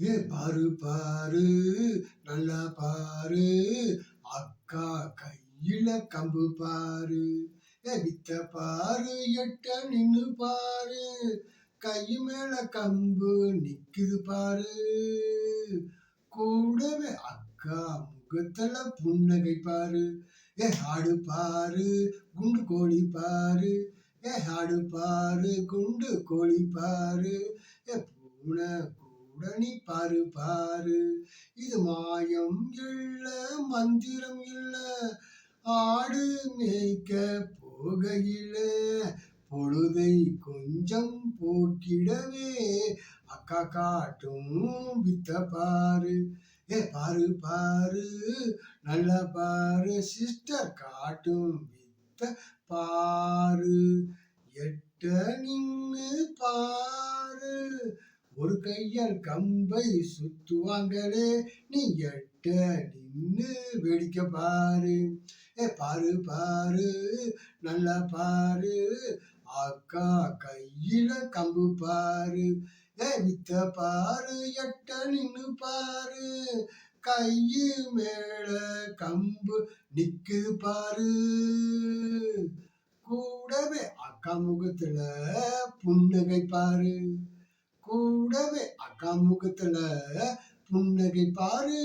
ஏ பாரு பாரு நல்லா பாரு. அக்கா கையில கம்பு பாரு. ஏ வித்த பாரு எட்ட நின்னு பாரு. கை மேல கம்பு நிக்குது பாரு. கூடவே அக்கா முகத்துல புன்னகை பாரு. ஏ ஆடு பாரு குண்டு கோழி பாரு. ஏ ஆடு பாரு குண்டு கோழி பாரு. ஏ பூனை உடனே பாரு பாரு. இது மாயம் இல்ல மந்திரம் இல்ல. ஆடு மேய்க்க போகையில பொழுதை கொஞ்சம் போக்கிடவே. அக்கா காட்டும் வித்த பாரு. ஏ பாரு பாரு. நல்லா பாரு. சிஸ்டர் காட்டும் வித்த பாரு. எட்ட நின்னு ஒரு கையால் கம்பை சுத்துவாங்களே நீ எட்ட நின்னு வேடிக்கை பாரு. ஏ பாரு பாரு நல்லா பாரு. அக்கா கையில கம்பு பாரு. ஏ வித்த பாரு எட்ட நின்னு பாரு. கையு மேல கம்பு நிக்குது பாரு. கூடவே அக்கா முகத்துல புன்னகை பாரு. கூடவே அக்கா முகத்துல புன்னகை பாரு.